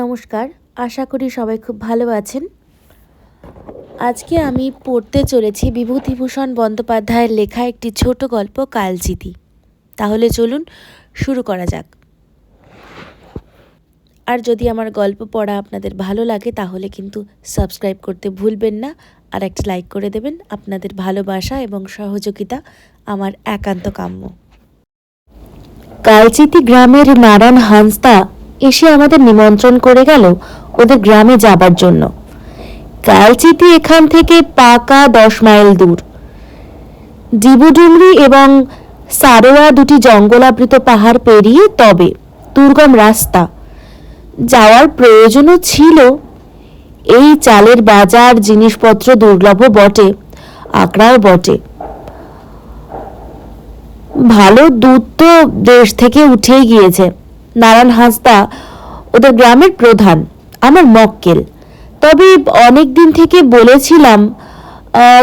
নমস্কার, আশা করি সবাই খুব ভালো আছেন। আজকে আমি পড়তে চলেছি বিভূতিভূষণ বন্দ্যোপাধ্যায়ের লেখা একটি ছোট গল্প কালচিতি তাহলে চলুন শুরু করা যাক। আর যদি আমার গল্প পড়া আপনাদের ভালো লাগে, তাহলে কিন্তু সাবস্ক্রাইব করতে ভুলবেন না, আর একটা লাইক করে দেবেন। আপনাদের ভালোবাসা এবং সহযোগিতা আমার একান্ত কাম্য। কালচিতি গ্রামের নারায়ণ হাঁসদা এসে আমাদের নিমন্ত্রণ করে গেল ওদের গ্রামে যাবার জন্য। কালচিতি এখান থেকে পাকা দশ মাইল দূর। ডিবুডুমরি এবং সারোয়া দুটি জঙ্গলাবৃত পাহাড় পেরিয়ে তবে দুর্গম রাস্তা। যাওয়ার প্রয়োজনও ছিল। এই চালের বাজার জিনিসপত্র দুর্লভ বটে, আকড়াও বটে। ভালো দুধ তো দেশ থেকে উঠেই গিয়েছে। নারায়ণ হাঁসদা, ওদের গ্রামের প্রধান, আমার মক্কেল। তবে অনেক দিন থেকে বলেছিলাম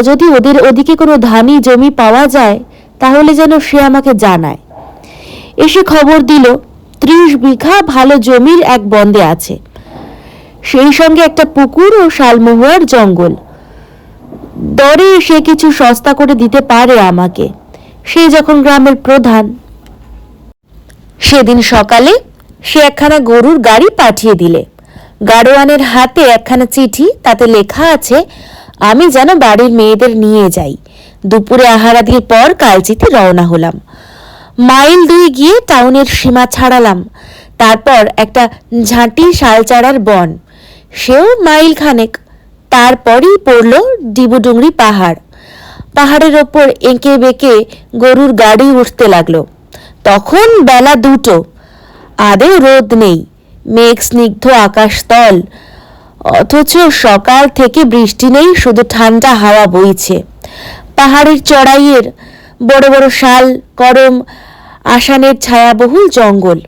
যদি ওদের ওদিকে কোনো ধানি জমি পাওয়া যায়, তাহলে যেন সে আমাকে জানায়। এসে খবর দিল, ত্রিশ বিঘা ভালো জমির এক বন্দে আছে। সেই সঙ্গে একটা পুকুর ও শালমহুয়ার জঙ্গল। দরে সে কিছু সস্তা করে দিতে পারে আমাকে। সে যখন গ্রামের প্রধান সেদিন সকালে সে একখানা গরুর গাড়ি পাঠিয়ে দিলে। গাড়োয়ানের হাতে একখানা চিঠি, তাতে লেখা আছে, আমি যেন বাড়ির মেয়েদের নিয়ে যাই। দুপুরে আহারাদির পর কালচিতে রওনা হলাম। মাইল দুই গিয়ে টাউনের সীমা ছাড়ালাম। তারপর একটা ঝাঁটি শালচারার বন। সেও মাইল খানেক। তারপরই পড়ল ডিবুডুংরি পাহাড়। পাহাড়ের ওপর এঁকে বেঁকে গরুর গাড়ি উঠতে লাগল। তখন বেলা দুটো। আদেও রোদ নেই। মেঘ স্নিগ্ধ আকাশ তল। অথচ সকাল থেকে বৃষ্টি নেই, শুধু ঠান্ডা হাওয়া বইছে। পাহাড়ের চড়াইয়ের বড় বড় শাল, করম, আসানের ছায়াবহুল জঙ্গল।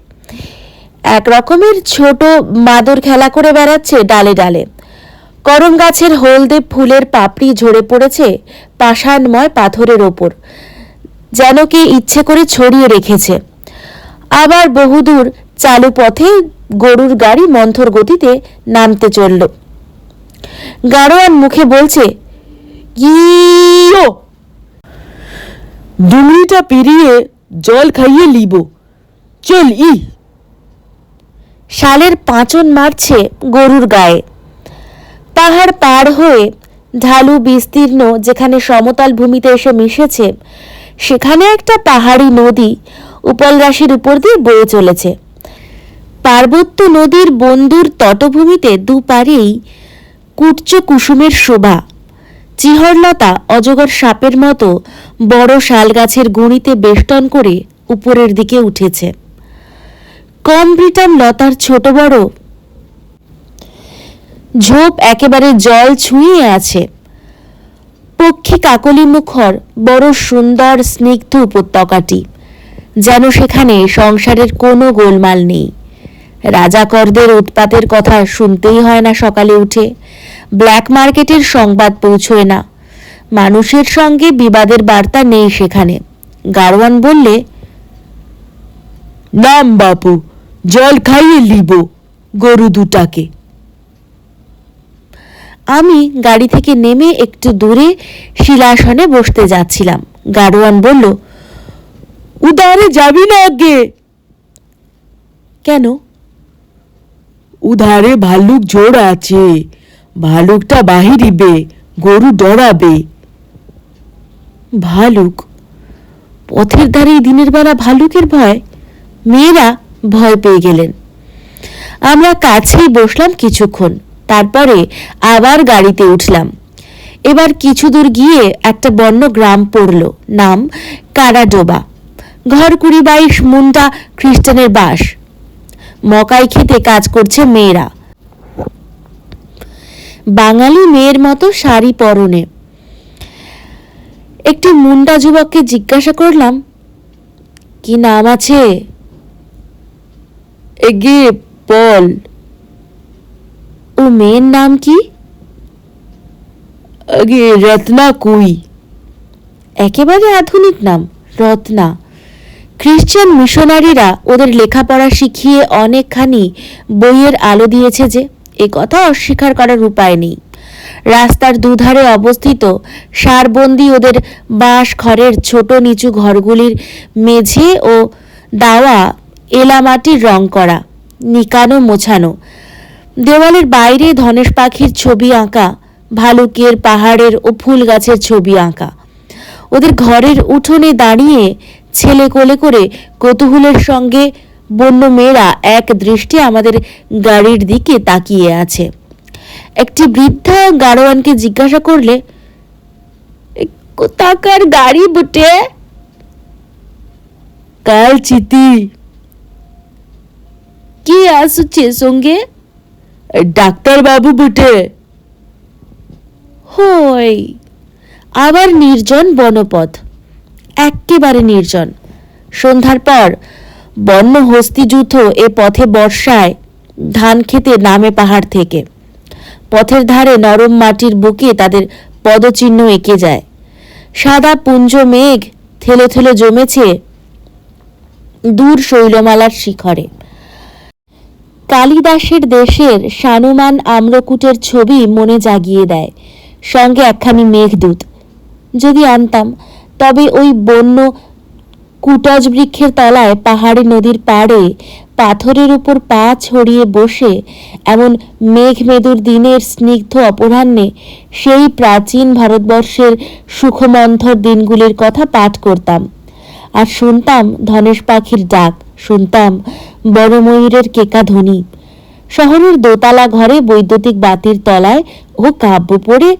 এক রকমের ছোট মাদুর খেলা করে বেড়াচ্ছে ডালে ডালে। করম গাছের হলদে ফুলের পাপড়ি ঝরে পড়েছে পাষাণময় পাথরের ওপর। যেন কে ইচ্ছে করে ছড়িয়ে রেখেছে। আবার বহুদূর চালু পথে গরুর গাড়ি মন্থর গতিতে নামতে চলল। গাড়োয়ান মুখে বলছে ইয়ো! ডুমরিটা পেরিয়ে জল খাইয়ে লিব। চল ই। শালের পাঁচন মারছে গরুর গায়ে। পাহাড় পার হয়ে ঢালু বিস্তীর্ণ যেখানে সমতল ভূমিতে এসে মিশেছে সেখানে একটা পাহাড়ি নদী উপল রাশির উপর দিয়ে বয়ে চলেছে। পার্বত্য নদীর বন্ধুর তটভূমিতে দুপারেই কুটচ কুসুমের শোভা চিহরলতা অজগর সাপের মতো বড় শাল গাছের গুঁড়িতে বেষ্টন করে উপরের দিকে উঠেছে। কম ব্রিটান লতার ছোট বড় ঝোপ একেবারে জল ছুঁয়ে আছে। পক্ষী কাকলি মুখর বড় সুন্দর স্নিগ্ধ উপত্যকাটি। যেন সেখানে সংসারের কোনো গোলমাল নেই। রাজাকরদের উৎপাতের কথা শুনতেই হয় না সকালে উঠে। ব্ল্যাক মার্কেটের সংবাদ পৌঁছয় না। মানুষের সঙ্গে বিবাদের বার্তা নেই সেখানে। গারওয়ান বললে, নাম বাপু, জল খাইয়ে লিব গরু দুটাকে। আমি গাড়ি থেকে নেমে একটু দূরে শিলাসনে বসতে যাচ্ছিলাম। গাড়োয়ান বলল উধারে যাবি না আগে? কেন? উধারে ভাল্লুক জোর আছে ভালুকটা বাহিরিবে গরু ডরাবে। ভালুক? পথের ধারে দিনের বেলা ভালুকের ভয়? মেয়েরা ভয় পেয়ে গেলেন। আমরা কাছেই বসলাম কিছুক্ষণ। তারপরে আবার গাড়িতে উঠলাম। এবার কিছু দূর গিয়ে একটা বন্য গ্রাম পড়ল, নাম কারাডোবা। ঘর কুড়ি বাইশ মুন্ডা খ্রিস্টানের বাস। মকাই খেতে কাজ করছে মেয়েরা। বাঙালি মেয়ের মতো শাড়ি পরনে। একটি মুন্ডা যুবককে জিজ্ঞাসা করলাম, কি নাম আছে? এগে পল। ও মেয়ের নাম কি? আগে রত্না কুই। একেবারে আধুনিক নাম, রত্না। খ্রিশ্চান মিশনারিরা ওদের লেখাপড়া শিখিয়ে অনেকখানি বইয়ের আলো দিয়েছে যে, এ কথা অস্বীকার করার উপায় নেই। রাস্তার দুধারে অবস্থিত সারবন্দি ওদের বাঁশ খড়ের ছোট নিচু ঘরগুলির মেঝে ও দাওয়া এলামাটির রং করা, নিকানো মোছানো। দেওয়ালের বাইরে ধনেশ পাখির ছবি আঁকা, ভালুকের পাহাড়ের ও ফুল গাছের ছবি আঁকা। ওদের ঘরের উঠোনে দাঁড়িয়ে ছেলে কোলে করে কৌতূহলের সঙ্গে বন্য মেয়েরা এক দৃষ্টি আমাদের গাড়ির দিকে তাকিয়ে আছে। একটি বৃদ্ধা গাড়োয়ানকে জিজ্ঞাসা করলে, "এ কোথাকার গাড়ি বুটে? কাল চিতি। কি আসছে সঙ্গে? ডাক্তার বাবু বুটে। হই, আবার নির্জন বনপথ, এক্কেবারে নির্জন। সন্ধ্যার পর বন্য হস্তিযুথ এ পথে বর্ষায় ধান খেতে নামে পাহাড় থেকে। পথের ধারে নরম মাটির বুকে তাদের পদচিহ্ন এঁকে যায়। সাদা পুঞ্জ মেঘ থেলে থেলে জমেছে দূর শৈলমালার শিখরে। কালিদাসের দেশের সানুমান আম্রকুটের ছবি মনে জাগিয়ে দেয়। সঙ্গে একখানি মেঘদূত। যদি আনতাম, তবে ওই বন্য কুটজ বৃক্ষের তলায় পাহাড়ি নদীর পাড়ে পাথরের উপর পা ছড়িয়ে বসে এমন মেঘ মেদুর দিনের স্নিগ্ধ অপরাহ্নে সেই প্রাচীন ভারতবর্ষের সুখমন্থর দিনগুলির কথা পাঠ করতাম। আর শুনতাম ধনেশ পাখির ডাক। শুনতাম, বড় ময়ূরের কেকা ধ্বনি। শহরের দোতলা ঘরে বৈদ্যুতিক বাতির তলায় ও কাব্য পড়ে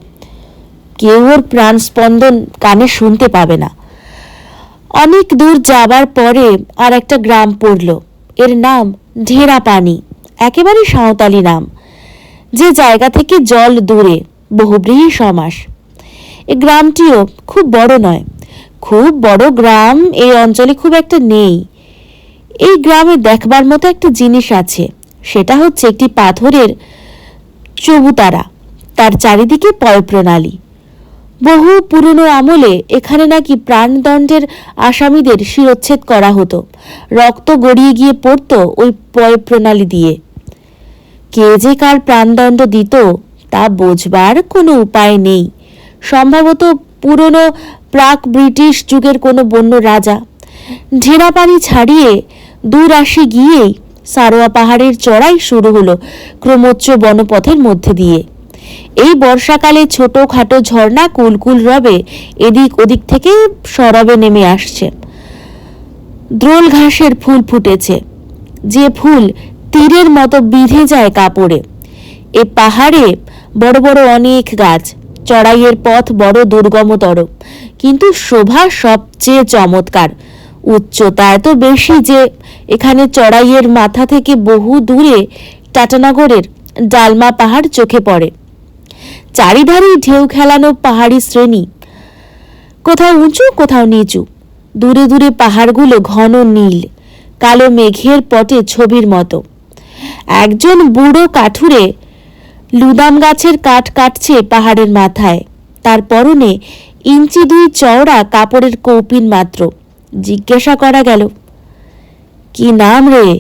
কেউ ওর প্রাণ স্পন্দন কানে শুনতে পাবে না। অনেক দূর যাবার পরে আর একটা গ্রাম পড়ল। এর নাম ঢেরা পানি একেবারে সাঁওতালি নাম। যে জায়গা থেকে জল দূরে, বহুব্রীহি সমাস। এ গ্রামটিও খুব বড় নয়, খুব বড় গ্রাম, এই অঞ্চলে খুব একটা নেই। এই গ্রামে দেখবার মতো একটা জিনিস আছে। সেটা হচ্ছে একটি পাথরের চবুতারা। তার চারিদিকে পয় প্রণালী বহু পুরনো আমলে এখানে নাকি প্রাণদণ্ডের আসামিদের শিরোচ্ছেদ করা হতো। রক্ত গড়িয়ে গিয়ে পড়তো ওই পয় প্রণালী দিয়ে। কে যে কার প্রাণদণ্ড দিত, তা বোঝবার কোনো উপায় নেই। সম্ভবত পুরনো প্রাক ব্রিটিশ যুগের কোনো বন্য রাজা। ঢেরা পানি ছাড়িয়ে দূর আসি গিয়েই সারোয়া পাহাড়ের চড়াই শুরু হলো ক্রমোচ্চ বনপথের মধ্যে দিয়ে। এই বর্ষাকালে ছোটখাটো ঝর্ণা কুলকুল রবে এদিক ওদিক থেকে সরবে নেমে আসছে। দ্রোল ঘাসের ফুল ফুটেছে। যে ফুল তীরের মতো বিঁধে যায় কাপড়ে। এ পাহাড়ে বড় বড় অনেক গাছ, চড়াইয়ের পথ বড় দুর্গমতর। কিন্তু শোভা সবচেয়ে চমৎকার। উচ্চতা এত বেশি যে এখানে চড়াইয়ের মাথা থেকে বহু দূরে টাটানগরের ডালমা পাহাড় চোখে পড়ে। চারিধারে ঢেউ খেলানো পাহাড়ি শ্রেণি। কোথাও উঁচু, কোথাও নিচু। দূরে দূরে পাহাড়গুলো ঘন নীল, কালো মেঘের পটে ছবির মতো। একজন বুড়ো কাঠুরে লুদাম গাছের কাঠ কাটছে পাহাড়ের মাথায়। তার পরনে ইঞ্চি দুই চওড়া কাপড়ের কৌপিন মাত্র। জিজ্ঞাসা করা গেল, কি নাম রে?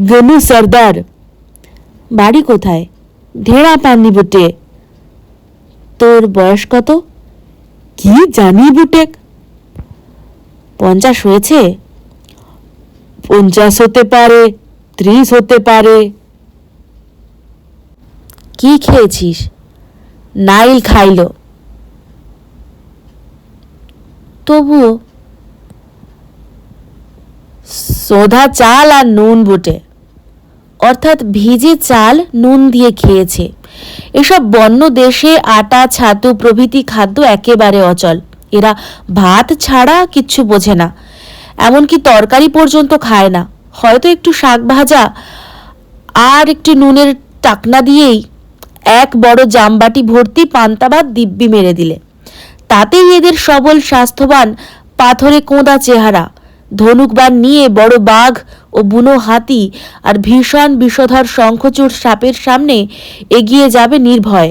গনু সর্দার। বাড়ি কোথায়? ঢেরা পাননি বুটে। তোর বয়স কত? কি জানি বুটেক পঞ্চাশ হয়েছে? পঞ্চাশ হতে পারে, ত্রিশ হতে পারে। কি খেয়েছিস? নাইল খাইলো। তবুও সোধা চাল আর নুন বুটে। অর্থাৎ ভিজে চাল নুন দিয়ে খেয়েছে। এসব বন্য দেশে আটা, ছাতু প্রভৃতি খাদ্য একেবারে অচল। এরা ভাত ছাড়া কিচ্ছু বোঝে না। এমনকি তরকারি পর্যন্ত খায় না। হয়তো একটু শাক ভাজা আর একটু নুনের টাকনা দিয়েই এক বড় জামবাটি ভর্তি পান্তা ভাত দিব্যি মেরে দিলে। তাতেই এদের সবল স্বাস্থ্যবান পাথরে কোঁদা চেহারা। ধনুকবান নিয়ে বড় বাঘ ও বুনো হাতি আর ভীষণ বিষধর শঙ্খচূড় সাপের সামনে এগিয়ে যাবে নির্ভয়।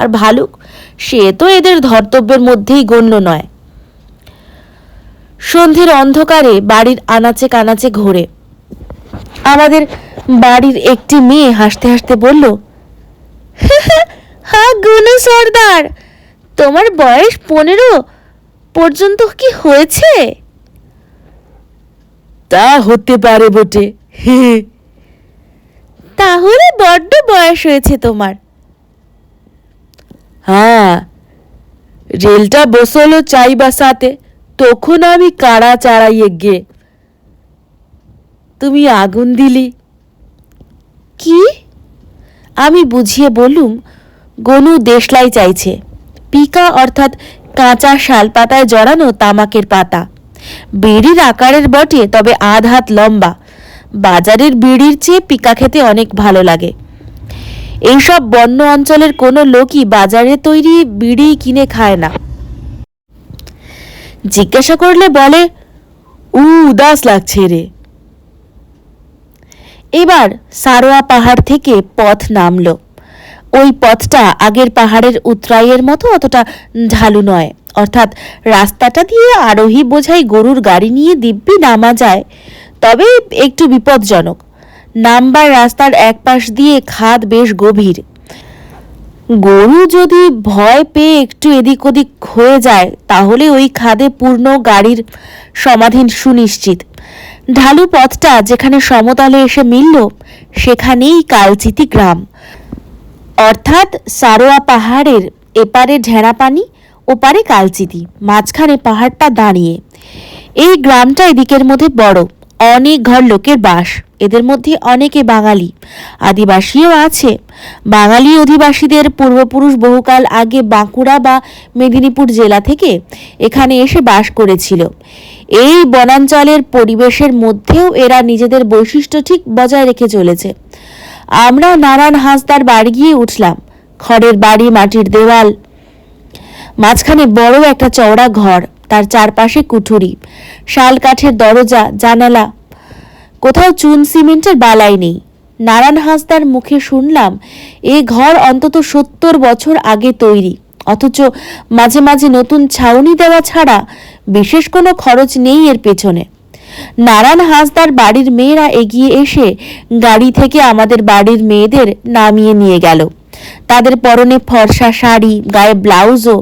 আর ভালুক, সে তো এদের ধর্তব্যের মধ্যেই গণ্য নয়। সন্ধ্যের অন্ধকারে বাড়ির আনাচে কানাচে ঘোরে। আমাদের বাড়ির একটি মেয়ে হাসতে হাসতে বলল হ্যাঁ গুনু সর্দার, তোমার বয়স পনেরো, পর্যন্ত কি হয়েছে? তা হতে পারে বটে। তাহলে বড্ড বয়স হয়েছে তোমার। হ্যাঁ রেলটা বসল চাইবা সাথে তখন আমি কাড়া চাড়াইয়ে গে। তুমি আগুন দিলি। কি? আমি বুঝিয়ে বললুম গনু দেশলাই চাইছে। পিকা অর্থাৎ কাঁচা শাল পাতায় জড়ানো তামাকের পাতা। বিড়ির আকারের বটে, তবে আধ হাত লম্বা। বাজারের বিড়ির চেয়ে পিকা খেতে অনেক ভালো লাগে। এইসব বন্য অঞ্চলের কোনো লোকই বাজারে তৈরি বিড়ি কিনে খায় না। জিজ্ঞাসা করলে বলে, উ, উদাস লাগছে রে। এবার সারোয়া পাহাড় থেকে পথ নামলো। ওই পথটা আগের পাহাড়ের উতরাইয়ের মতো অতটা ঢালু নয়। অর্থাৎ রাস্তাটা দিয়ে আরোহী বোঝাই গরুর গাড়ি নিয়ে দিব্যি নামা যায়। তবে একটু বিপদজনক নামবার রাস্তার এক পাশ দিয়ে খাদ বেশ গভীর। গরু যদি ভয় পেয়ে একটু এদিক ওদিক হয়ে যায়, তাহলে ওই খাদে পূর্ণ গাড়ির সমাধান সুনিশ্চিত। ঢালু পথটা যেখানে সমতলে এসে মিলল, সেখানেই কালচিতি গ্রাম। অর্থাৎ সারোয়া পাহাড়ের এপারে ঢেড়া পানি ওপারে কালচিতি, মাঝখানে পাহাড়টা দাঁড়িয়ে। এই গ্রামটা এদিকের মধ্যে বড়, অনেক ঘর লোকের বাস, এদের মধ্যে অনেকে বাঙালি। আদিবাসীও আছে। বাঙালি অধিবাসীদের পূর্বপুরুষ বহুকাল আগে বাঁকুড়া বা মেদিনীপুর জেলা থেকে এখানে এসে বাস করেছিল। এই বনাঞ্চলের পরিবেশের মধ্যেও এরা নিজেদের বৈশিষ্ট্য ঠিক বজায় রেখে চলেছে। আমরা নারায়ণ হাঁসদার বাড়ি গিয়ে উঠলাম। খড়ের বাড়ি, মাটির দেওয়াল মাঝখানে বড় একটা চওড়া ঘর, তার চারপাশে কুঠুরি। শাল কাঠের দরজা, জানালা। কোথাও চুন সিমেন্টের বালাই নেই। নারায়ণ হাঁসদার মুখে শুনলাম, এ ঘর অন্তত সত্তর বছর আগে তৈরি। অথচ মাঝে মাঝে নতুন ছাউনি দেওয়া ছাড়া বিশেষ কোনো খরচ নেই এর পেছনে। নারায়ণ হাঁসদার বাড়ির মেয়েরা এগিয়ে এসে গাড়ি থেকে আমাদের বাড়ির মেয়েদের নামিয়ে নিয়ে গেল। তাদের পরনে ফর্সা শাড়ি, গায়ে ব্লাউজও।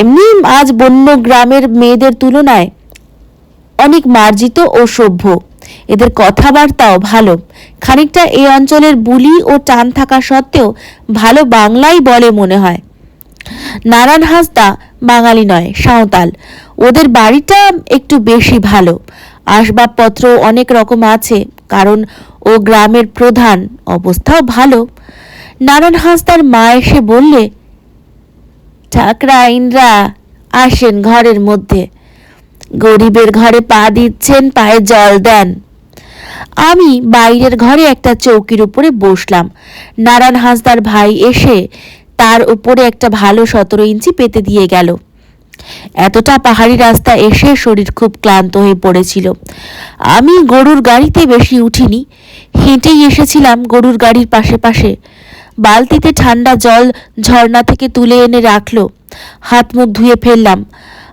এমনি আজ বন্য গ্রামের মেয়েদের তুলনায় অনেক মার্জিত ও সভ্য। এদের কথাবার্তাও ভালো। খানিকটা এই অঞ্চলের বুলি ও টান থাকা সত্ত্বেও ভালো বাংলাই বলে মনে হয়। নারায়ণ হাঁসদা বাঙালি নয়, সাঁওতাল। ওদের বাড়িটা একটু বেশি ভালো। আসবাবপত্র অনেক রকম আছে, কারণ ও গ্রামের প্রধান। অবস্থাও ভালো। নারায়ণ হাঁসদার মা এসে বললে, ঠাকরা ইন্দ্রা, আসেন ঘরের মধ্যে। গরিবের ঘরে পা দিচ্ছেন, পায়ে জল দেন। আমি বাইরের ঘরে একটা চৌকির উপরে বসলাম। নারায়ণ হাঁসদার ভাই এসে তার উপরে একটা ভালো সতেরো ইঞ্চি পেতে দিয়ে গেল। এতটা পাহাড়ি রাস্তা এসে শরীর খুব ক্লান্ত হয়ে পড়েছিল। আমি গরুর গাড়িতে বেশি উঠিনি। হেঁটেই এসেছিলাম গরুর গাড়ির পাশে পাশে। বালতিতে ঠান্ডা জল ঝর্ণা থেকে তুলে এনে রাখল। হাত মুখ ধুয়ে ফেললাম,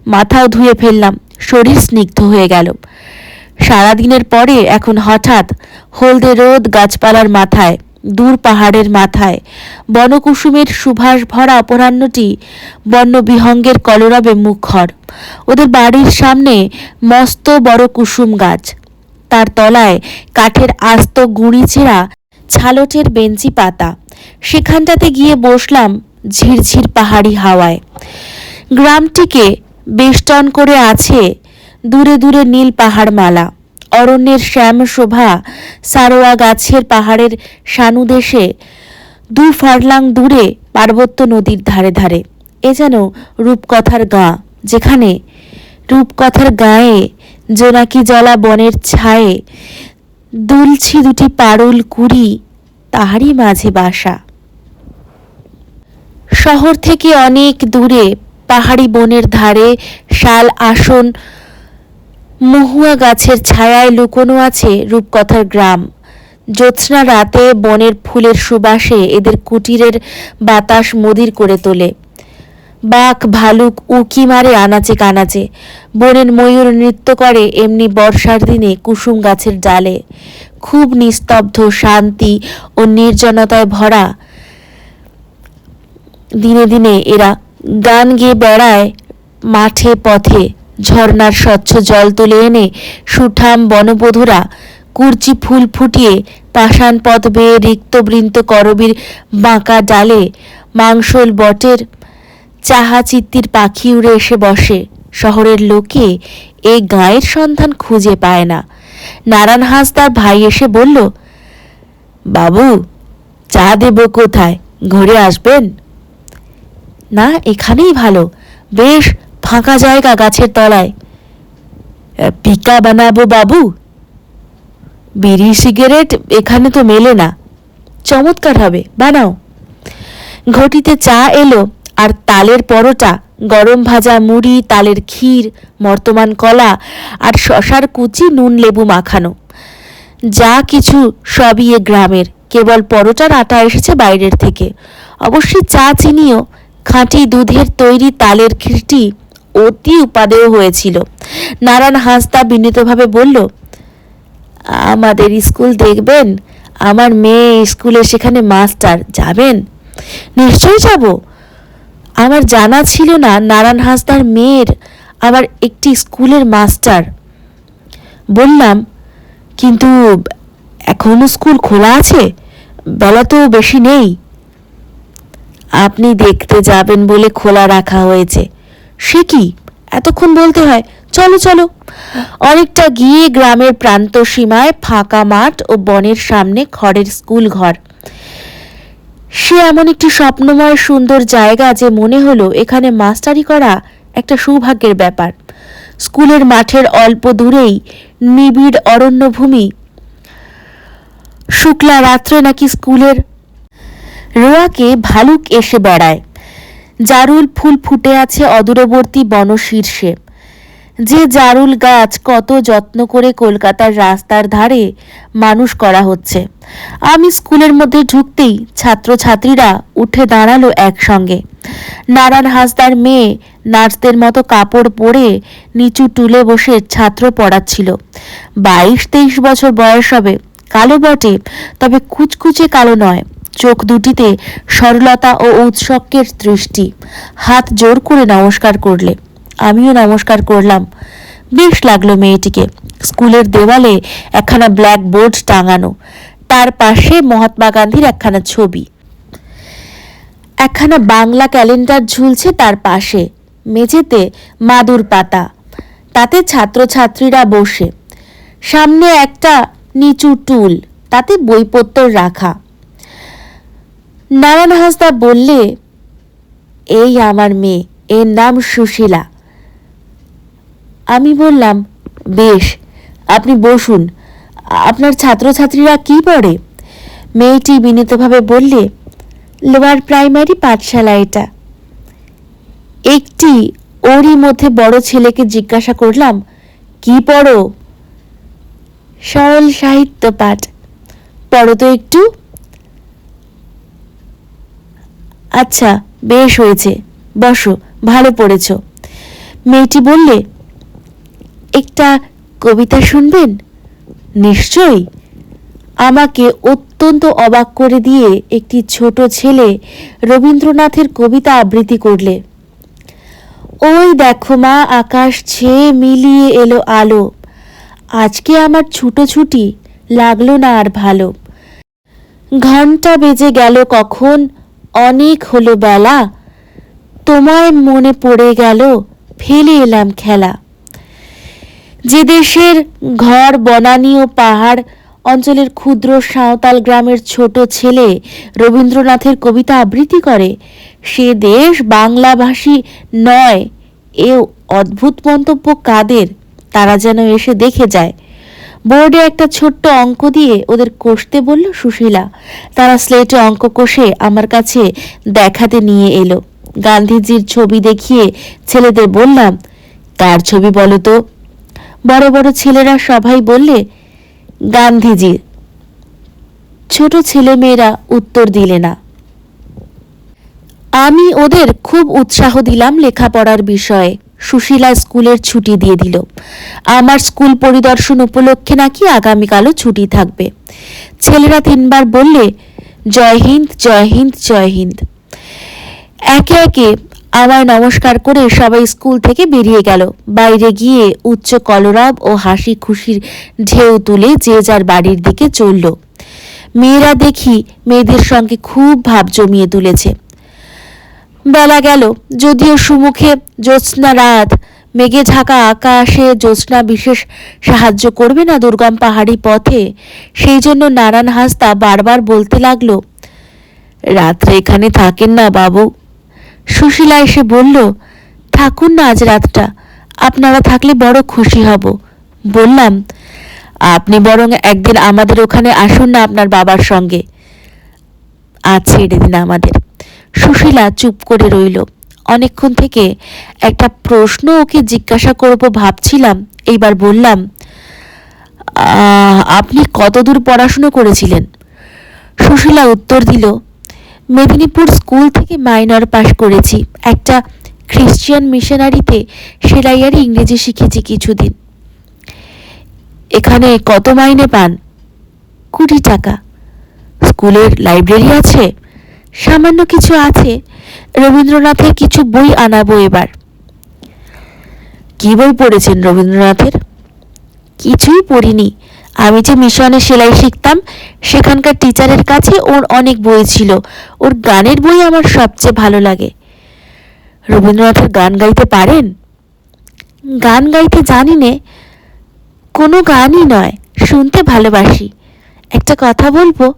মাথাও ধুয়ে ফেললাম, শরীর স্নিগ্ধ হয়ে গেল। সারাদিনের পরে এখন হঠাৎ হলদে রোদ গাছপালার মাথায়, দূর পাহাড়ের মাথায়, বনকুসুমের সুভাষ ভরা অপরাহ্নটি বন্য বিহঙ্গের কলরবে মুখর। ওদের বাড়ির সামনে মস্ত বড় কুসুম গাছ। তার তলায় কাঠের আস্ত গুঁড়ি ছেঁড়া ছালটের বেঞ্চি পাতা। সেখানটাতে গিয়ে বসলাম ঝিরঝির পাহাড়ি হাওয়ায়। গ্রামটিকে বেষ্টন করে আছে দূরে দূরে নীল পাহাড়মালা। অরণ্যের শ্যাম শোভা সারোয়া গাছের পাহাড়ের সানুদেশে দু ফারলাং দূরে পার্বত্য নদীর ধারে ধারে। এ যেন রূপকথার গাঁ, যেখানে রূপকথার গায়ে জোনাকি জলা বনের ছায়ে দুলছি দুটি পারুল কুড়ি, তাহারই মাঝে বাসা। শহর থেকে অনেক দূরে, পাহাড়ি বনের ধারে, শাল আসন, মহুয়া গাছের ছায়ায় লুকোনো আছে রূপকথার গ্রাম। জ্যোৎস্না রাতে বনের ফুলের সুবাসে এদের কুটিরের বাতাস মদির করে তোলে। বাঘ ভালুক উকি মারে আনাচে কানাচে। বনের ময়ূর নৃত্য করে, এমনি বর্ষার দিনে কুসুম গাছের ডালে। খুব নিস্তব্ধ, শান্তি ও নির্জনতায় ভরা দিনে দিনে এরা গান গেয়ে বেড়ায় মাঠে পথে। ঝর্ণার স্বচ্ছ জল তুলে এনে সুঠাম বনবধূরা কুর্চি ফুল ফুটিয়ে পাষাণ পথ বেয়ে রিক্তবৃন্ত করবীর বাঁকা ডালে মাংসল বটের চাহা চিত্তির পাখি উড়ে এসে বসে। শহরের লোকে এই গায়ের সন্ধান খুঁজে পায় না। নারায়ণ হাঁসদার ভাই এসে বলল, বাবু, চা দেব কোথায়? ঘুরে আসবেন? না, এখানেই ভালো। বেশ, ফাঁকা জায়গা গাছের তলায়। পিকা বানাবো বাবু? বিড়ি, সিগারেট, এখানে তো মেলে না। চমৎকার হবে, বানাও। ঘটিতে চা এলো। আর তালের পরোটা, গরম ভাজা মুড়ি, তালের ক্ষীর মর্তমান কলা আর শশার কুচি, নুন, লেবু মাখানো। যা কিছু সবই এ গ্রামের। কেবল পরোটার আটা এসেছে বাইরের থেকে। অবশ্যই চা চিনিও। খাঁটি দুধের তৈরি তালের ক্ষীরটি অতি উপাদেয় হয়েছিল। নারায়ণ হাঁসদা বিনীতভাবে বলল, আমাদের স্কুল দেখবেন? আমার মেয়ে স্কুলে সেখানে মাস্টার। যাবেন? নিশ্চয়ই যাব। আমার জানা ছিল না নারায়ণ হাসদার মেয়ের আবার একটি স্কুলের মাস্টার। বললাম, কিন্তু এখনও স্কুল খোলা আছে? বেলা তো বেশি নেই। আপনি দেখতে যাবেন বলে খোলা রাখা হয়েছে। সে কি? এতক্ষণ বলতে হয়, চলো চলো। অনেকটা গিয়ে গ্রামের প্রান্ত সীমায় ফাঁকা মাঠ ও বনের সামনে খড়ের স্কুল ঘর সে এমন একটি স্বপ্নময় সুন্দর জায়গা যে মনে হলো এখানে মাস্টারি করা একটা সৌভাগ্যের ব্যাপার। স্কুলের মাঠের অল্প দূরেই নিবিড় অরণ্যভূমি। শুক্লা রাত্রে নাকি স্কুলের রোয়াকে ভালুক এসে বেড়ায়। জারুল ফুল ফুটে আছে অদূরবর্তী বনশীর্ষে। যে জারুল গাছ কত যত্ন করে কলকাতার রাস্তার ধারে মানুষ করা হচ্ছে। আমি স্কুলের মধ্যে ঢুকতেই ছাত্রছাত্রীরা উঠে দাঁড়াল একসঙ্গে। নারায়ণ হাসদার মেয়ে নার্সদের মতো কাপড় পরে নিচু টুলে বসে ছাত্র পড়াচ্ছিল। বাইশ তেইশ বছর বয়স হবে, কালো বটে, তবে কুচকুচে কালো নয়। চোখ দুটিতে সরলতা ও ঔৎসক্যের দৃষ্টি। হাত জোর করে নমস্কার করলে। আমিও নমস্কার করলাম। বেশ লাগল মেয়েটিকে। স্কুলের দেওয়ালে একখানা ব্ল্যাক বোর্ড টাঙানো। তার পাশে মহাত্মা গান্ধীর একখানা ছবি। একখানা বাংলা ক্যালেন্ডার ঝুলছে তার পাশে। মেঝেতে মাদুর পাতা। তাতে ছাত্রছাত্রীরা বসে। সামনে একটা নিচু টুল। তাতে বইপত্র রাখা। নারায়ণ হাসদা বললে, এই আমার মেয়ে। এর নাম সুশীলা। আমি বললাম, বেশ, আপনি বসুন। আপনার ছাত্রছাত্রীরা কি পড়ে? মেয়েটি বিনীতভাবে বললে, লোয়ার প্রাইমারি পাঠশালা এটা। একটি ওরই মধ্যে বড় ছেলেকে জিজ্ঞাসা করলাম, কি পড়ো? সরল সাহিত্য পাঠ। পড়ো তো একটু। আচ্ছা বেশ হয়েছে। বসো, ভালো পড়েছ। মেয়েটি বললে একটা কবিতা শুনবেন? নিশ্চয়ই। আমাকে অত্যন্ত অবাক করে দিয়ে একটি ছোট ছেলে রবীন্দ্রনাথের কবিতা আবৃত্তি করলে। ওই দেখো মা, আকাশ ছেয়ে মিলিয়ে এলো আলো। আজকে আমার ছুটোছুটি লাগল না আর ভালো। ঘণ্টা বেজে গেল কখন, অনেক হলো বেলা। তোমায় মনে পড়ে গেল, ফেলে এলাম খেলা। যে দেশের ঘর, বনানী ও পাহাড় অঞ্চলের ক্ষুদ্র সাঁওতাল গ্রামের ছোট ছেলে রবীন্দ্রনাথের কবিতা আবৃত্তি করে, সে দেশ বাংলাভাষী নয়, এ অদ্ভুত মন্তব্য কাদের? তারা যেন এসে দেখে যায়। বোর্ডে একটা ছোট্ট অঙ্ক দিয়ে ওদের কষতে বলল সুশীলা। তারা স্লেটে অঙ্ক কষে আমার কাছে দেখাতে নিয়ে এলো। গান্ধীজির ছবি দেখিয়ে ছেলেদের বললাম, কার ছবি বলো তো? বড় বড় ছেলেরা সবাই বললে, গান্ধীজি, ছোট ছেলেমেয়েরা উত্তর দিলে না। আমি ওদের খুব উৎসাহ দিলাম লেখাপড়ার বিষয়ে। সুশীলা স্কুলের ছুটি দিয়ে দিল। আমার স্কুল পরিদর্শন উপলক্ষে নাকি আগামীকালও ছুটি থাকবে। ছেলেরা তিনবার বললে, জয় হিন্দ জয় হিন্দ জয় হিন্দ। একে একে আমায় নমস্কার করে সবাই স্কুল থেকে বেরিয়ে গেল। বাইরে গিয়ে উচ্চ কলরব ও হাসি খুশির ঢেউ তুলে যে যার বাড়ির দিকে চলল। মেয়েরা দেখি মেয়েদের সঙ্গে খুব ভাব জমিয়ে তুলেছে। বেলা গেল, যদিও সুমুখে জ্যোৎস্না রাত, মেঘে ঢাকা আকাশে জ্যোৎস্না বিশেষ সাহায্য করবে না দুর্গম পাহাড়ি পথে, সেই জন্য নারায়ণ হাসতা বারবার বলতে লাগল, রাত্রে এখানে থাকেন না বাবু। সুশীলা এসে বলল, থাকুন না আজ রাতটা, আপনারা থাকলে বড় খুশি হব। বললাম, আপনি বরং একদিন আমাদের ওখানে আসুন না আপনার বাবার সঙ্গে। আজ ছেড়ে দিন আমাদের। সুশীলা চুপ করে রইল। অনেকক্ষণ থেকে একটা প্রশ্ন ওকে জিজ্ঞাসা করব ভাবছিলাম, এইবার বললাম আপনি কতদূর পড়াশুনো করেছিলেন? সুশীলা উত্তর দিল মেদিনীপুর স্কুল থেকে মাইনর পাশ করেছি। একটা খ্রিশ্চিয়ান মিশনারিতে সেলাই আর ইংরেজি শিখেছি কিছুদিন। এখানে কত মাইনে পান? কুড়ি টাকা। স্কুলের লাইব্রেরি আছে? সামান্য কিছু আছে। রবীন্দ্রনাথের কিছু বই আনাবো এবার। কি বই পড়েছেন রবীন্দ্রনাথের? কিছুই পড়িনি। আমি যে মিশনে সেলাই শিখতাম, সেখানকার টিচারের কাছে ওর অনেক বই ছিল। ওর গানের বই আমার সবচেয়ে ভালো লাগে। রবীন্দ্রনাথের গান গাইতে পারেন? গান গাইতে জানি নে, কোনো গানই নয়, শুনতে ভালোবাসি। একটা কথা বলব,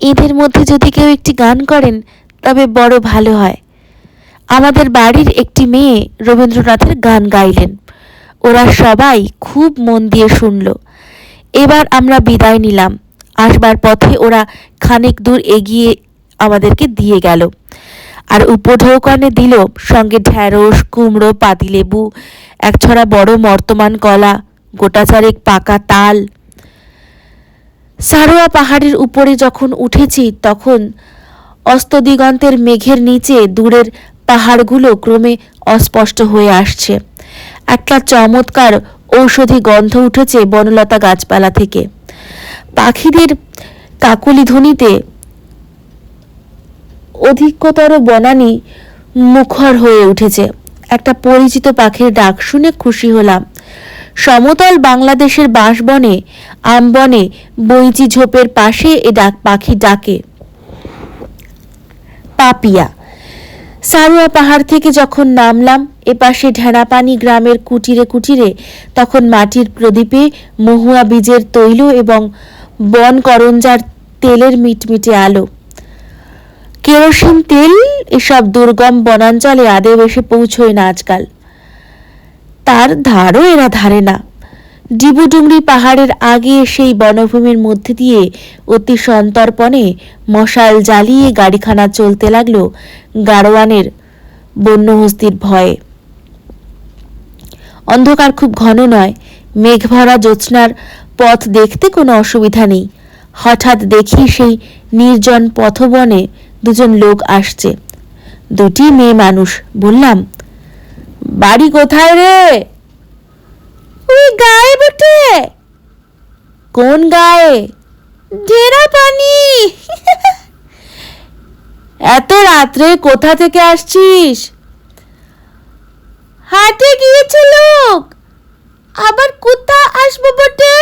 এদের মধ্যে যদি কেউ একটি গান করেন, তবে বড় ভালো হয়। আমাদের বাড়ির একটি মেয়ে রবীন্দ্রনাথের গান গাইলেন। ওরা সবাই খুব মন দিয়ে শুনল। এবার আমরা বিদায় নিলাম। আসবার পথে ওরা খানিক দূর এগিয়ে আমাদেরকে দিয়ে গেল। আর উপঢৌকনে দিল সঙ্গে ঢ্যাঁড়স, কুমড়ো, পাতিলেবু একছড়া বড় মর্তমান কলা, গোটা চারেক পাকা তাল। সারোয়া পাহাড়ের উপরে যখন উঠেছি, তখন অস্তদিগন্তের মেঘের নিচে দূরের পাহাড়গুলো ক্রমে অস্পষ্ট হয়ে আসছে। একটা চমৎকার ঔষধি গন্ধ উঠেছে বনলতা গাছপালা থেকে। পাখিদের কাকলি ধ্বনিতে অধিকতর বনানী মুখর হয়ে উঠেছে। একটা পরিচিত পাখির ডাক শুনে খুশি হলাম। সমতল বাংলাদেশের বাঁশবনে আমবনে বইচি ঝোপের পাশে এ ডাক পাখি ডাকে। পাপিয়া। সারুয়া পাহাড় থেকে যখন নামলাম এপাশে ঢেনাপানি গ্রামের কুটিরে কুটিরে, তখন মাটির প্রদীপে মহুয়া বীজের তৈল এবং বন করঞ্জার তেলের মিটমিটে আলো। কেরোসিন তেল, এসব দুর্গম বনাঞ্চলে আদেও এসে পৌঁছয় না আজকাল। তার ধারও এরা ধারে না। ডিবুডুমরি পাহাড়ের আগে সেই বনভূমির মধ্যে দিয়ে অতি সন্তর্পণে মশাল জ্বালিয়ে গাড়িখানা চলতে লাগল গাড়োয়ানের বন্যহস্তির ভয়ে। অন্ধকার খুব ঘন নয়। মেঘ ভরা জ্যোৎস্নার পথ দেখতে কোনো অসুবিধা নেই। হঠাৎ দেখি সেই নির্জন পথবনে দুজন লোক আসছে। দুটি মেয়ে মানুষ। বললাম, বাড়ি কোথায় রে? ওই গায়ে বটে। কোন গায়ে? ঢেরা পানি। এত রাত্রে কোথা থেকে আসছিস? হাটে গিয়েছে লোক। আবার কোথা আসব বটে?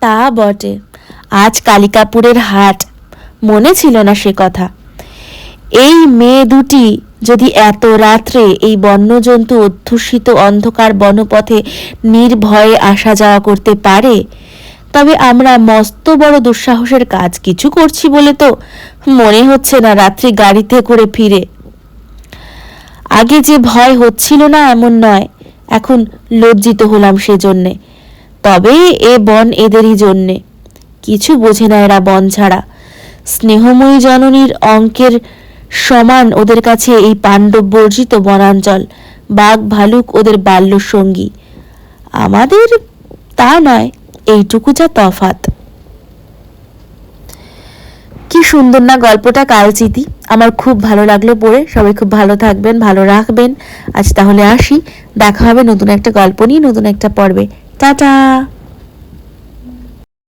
তা বটে। আজ কালিকাপুরের হাট। মনে ছিল না সে কথা। এই মেয়ে দুটি যদি এত রাত্রে এই বন্যজন্তু অধ্যুষিত অন্ধকার বনপথে নির্ভয়ে আসা যাওয়া করতে পারে, তবে আমরা মস্ত বড় দুঃসাহসের কাজ কিছু করছি বলে তো মনে হচ্ছে না রাত্রি গাড়িতে করে ফিরে। আগে যে ভয় হচ্ছিল না এমন নয়, এখন লজ্জিত হলাম সেজন্যে। তবে এ বন এদেরই জন্যে। কিছু বোঝে না এরা বন ছাড়া। স্নেহময়ী জননীর অঙ্কের সমান ওদের কাছে এই পাণ্ডব বর্জিত বনাঞ্চল, বাঘ, ভালুক, ওদের বাল্য সঙ্গী আমাদের তা নয়, এইটুকু যা তফাত কি সুন্দর না গল্পটা কালচিতি আমার খুব ভালো লাগল পড়ে। সবাই খুব ভালো থাকবেন, ভালো রাখবেন। আজ তাহলে আসি। দেখা হবে নতুন একটা গল্প নিয়ে, নতুন একটা পর্বে। টাটা!